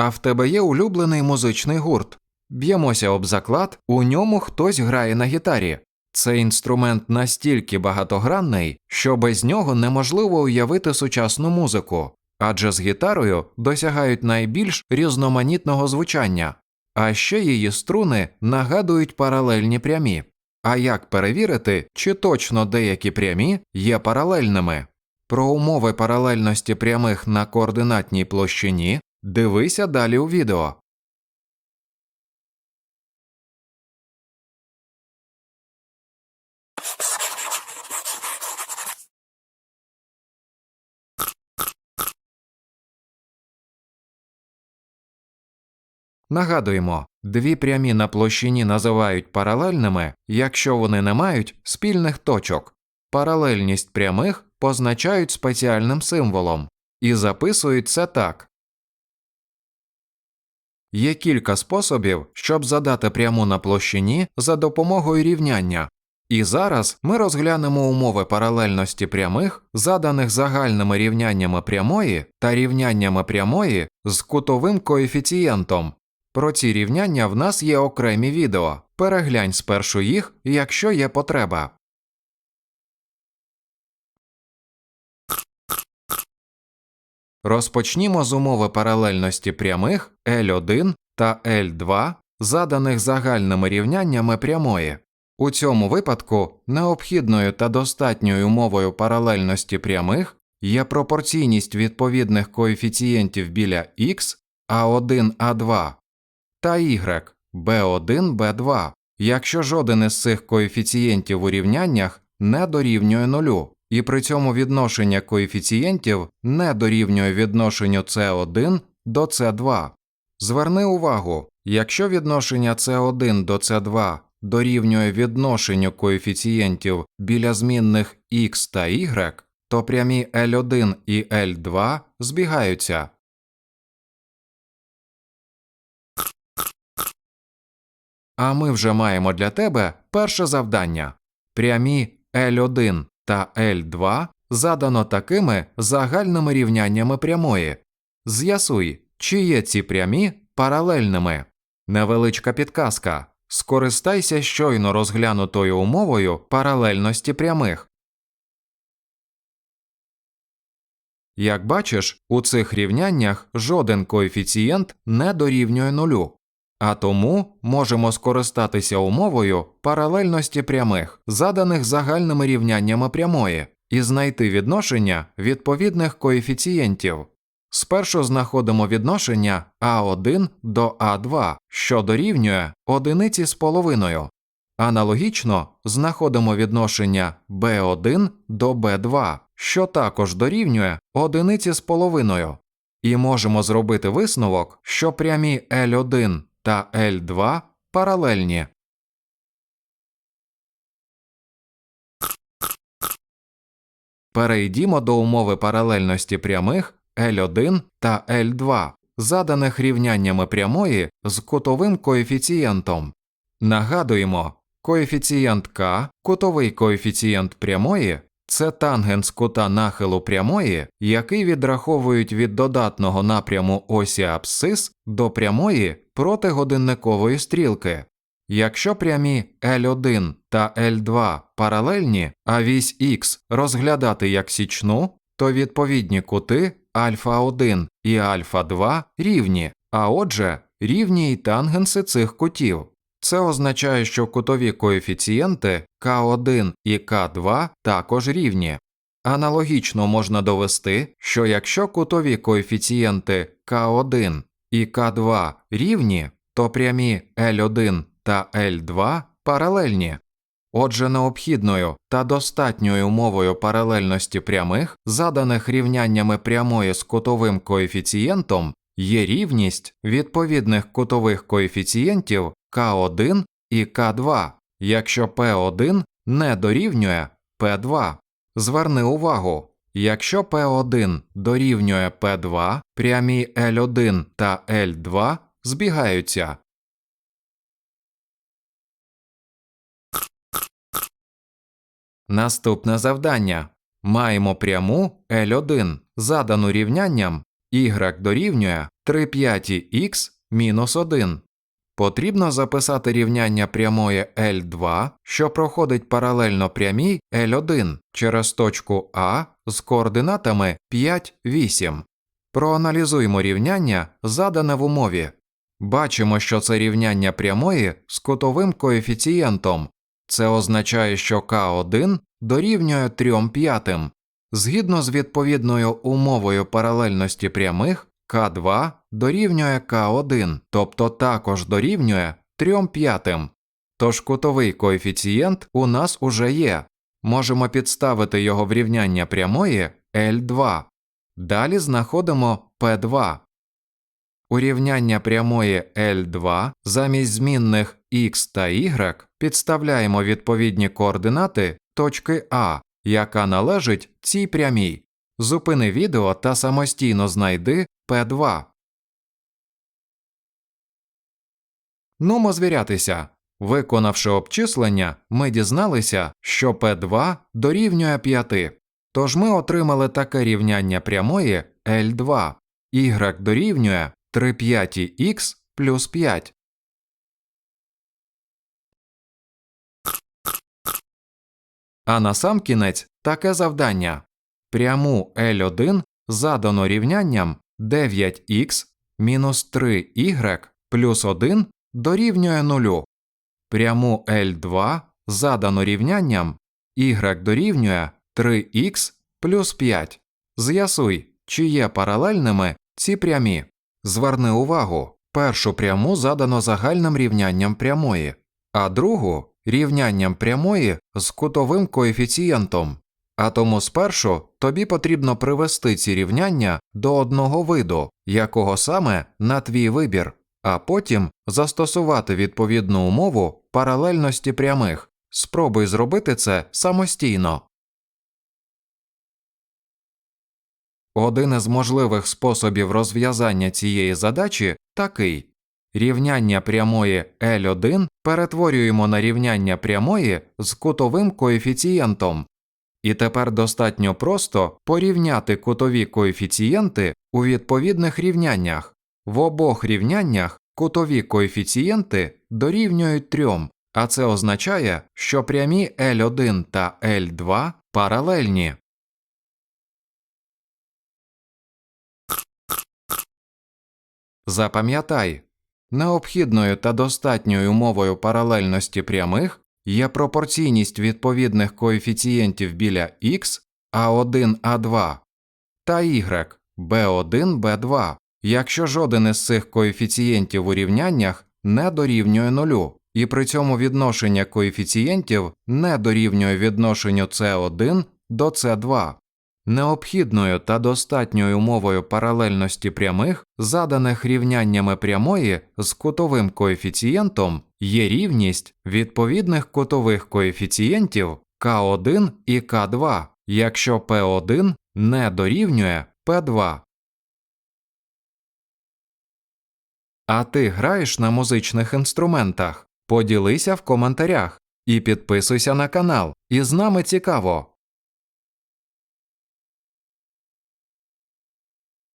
А в тебе є улюблений музичний гурт. Б'ємося об заклад, у ньому хтось грає на гітарі. Цей інструмент настільки багатогранний, що без нього неможливо уявити сучасну музику, адже з гітарою досягають найбільш різноманітного звучання, а ще її струни нагадують паралельні прямі. А як перевірити, чи точно деякі прямі є паралельними? Про умови паралельності прямих на координатній площині дивися далі у відео. Нагадуємо, дві прямі на площині називають паралельними, якщо вони не мають спільних точок. Паралельність прямих позначають спеціальним символом і записують це так. Є кілька способів, щоб задати пряму на площині за допомогою рівняння. І зараз ми розглянемо умови паралельності прямих, заданих загальними рівняннями прямої та рівняннями прямої з кутовим коефіцієнтом. Про ці рівняння в нас є окремі відео. Переглянь спершу їх, якщо є потреба. Розпочнімо з умови паралельності прямих L1 та L2, заданих загальними рівняннями прямої. У цьому випадку необхідною та достатньою умовою паралельності прямих є пропорційність відповідних коефіцієнтів біля x a1 a2 та y b1 b2, якщо жоден із цих коефіцієнтів у рівняннях не дорівнює нулю, і при цьому відношення коефіцієнтів не дорівнює відношенню c1 до c2. Зверни увагу, якщо відношення c1 до c2 дорівнює відношенню коефіцієнтів біля змінних x та y, то прямі L1 і L2 збігаються. А ми вже маємо для тебе перше завдання. Прямі L1 та L2 задано такими загальними рівняннями прямої. З'ясуй, чи є ці прямі паралельними. Невеличка підказка. Скористайся щойно розглянутою умовою паралельності прямих. Як бачиш, у цих рівняннях жоден коефіцієнт не дорівнює нулю, а тому можемо скористатися умовою паралельності прямих, заданих загальними рівняннями прямої, і знайти відношення відповідних коефіцієнтів. Спершу знаходимо відношення А1 до А2, що дорівнює одиниці з половиною. Аналогічно знаходимо відношення B1 до B2, що також дорівнює одиниці з половиною. І можемо зробити висновок, що прямі L1 та L2 паралельні. Перейдімо до умови паралельності прямих L1 та L2, заданих рівняннями прямої з кутовим коефіцієнтом. Нагадуємо, коефіцієнт К, кутовий коефіцієнт прямої це тангенс кута нахилу прямої, який відраховують від додатного напряму осі абсцис до прямої протигодинникової стрілки. Якщо прямі L1 та L2 паралельні, а вісь Х розглядати як січну, то відповідні кути альфа 1 і альфа 2 рівні, а отже, рівні й тангенси цих кутів. Це означає, що кутові коефіцієнти К1 і К2 також рівні. Аналогічно можна довести, що якщо кутові коефіцієнти К1 і К2 рівні, то прямі L1 та L2 паралельні. Отже, необхідною та достатньою умовою паралельності прямих, заданих рівняннями прямої з кутовим коефіцієнтом, є рівність відповідних кутових коефіцієнтів К1 і К2, якщо P1 не дорівнює P2. Зверни увагу, якщо P1 дорівнює P2, прямі L1 та L2 збігаються. Наступне завдання. Маємо пряму L1, задану рівнянням y дорівнює 3 п'яті х мінус 1. Потрібно записати рівняння прямої L2, що проходить паралельно прямій L1 через точку А з координатами 5, 8. Проаналізуємо рівняння, задане в умові. Бачимо, що це рівняння прямої з кутовим коефіцієнтом. Це означає, що К1 дорівнює 3 п'ятим. Згідно з відповідною умовою паралельності прямих, К2 дорівнює К1, тобто також дорівнює 3 п'ятим. Тож кутовий коефіцієнт у нас уже є. Можемо підставити його в рівняння прямої L2. Далі знаходимо P2. У рівняння прямої L2 замість змінних x та y підставляємо відповідні координати точки А, яка належить цій прямій. Зупини відео та самостійно знайди P2. Нумо звірятися. Виконавши обчислення, ми дізналися, що P2 дорівнює 5. Тож ми отримали таке рівняння прямої L2. Y дорівнює 3 п'яті х плюс 5. А насамкінець таке завдання. Пряму L1 задано рівнянням 9х мінус 3y плюс 1 дорівнює 0. Пряму L2 задано рівнянням y дорівнює 3х плюс 5. З'ясуй, чи є паралельними ці прямі. Зверни увагу, першу пряму задано загальним рівнянням прямої, а другу рівнянням прямої з кутовим коефіцієнтом. А тому спершу тобі потрібно привести ці рівняння до одного виду, якого саме на твій вибір, а потім застосувати відповідну умову паралельності прямих. Спробуй зробити це самостійно. Один із можливих способів розв'язання цієї задачі такий рівняння прямої L1 перетворюємо на рівняння прямої з кутовим коефіцієнтом. І тепер достатньо просто порівняти кутові коефіцієнти у відповідних рівняннях. В обох рівняннях кутові коефіцієнти дорівнюють 3, а це означає, що прямі L1 та L2 паралельні. Запам'ятай, необхідною та достатньою умовою паралельності прямих є пропорційність відповідних коефіцієнтів біля x a1 a2 та y b1 b2, якщо жоден із цих коефіцієнтів у рівняннях не дорівнює нулю, і при цьому відношення коефіцієнтів не дорівнює відношенню c1 до c2. Необхідною та достатньою умовою паралельності прямих, заданих рівняннями прямої з кутовим коефіцієнтом, є рівність відповідних кутових коефіцієнтів К1 і К2, якщо P1 не дорівнює P2. А ти граєш на музичних інструментах? Поділися в коментарях і підписуйся на канал. І з нами цікаво.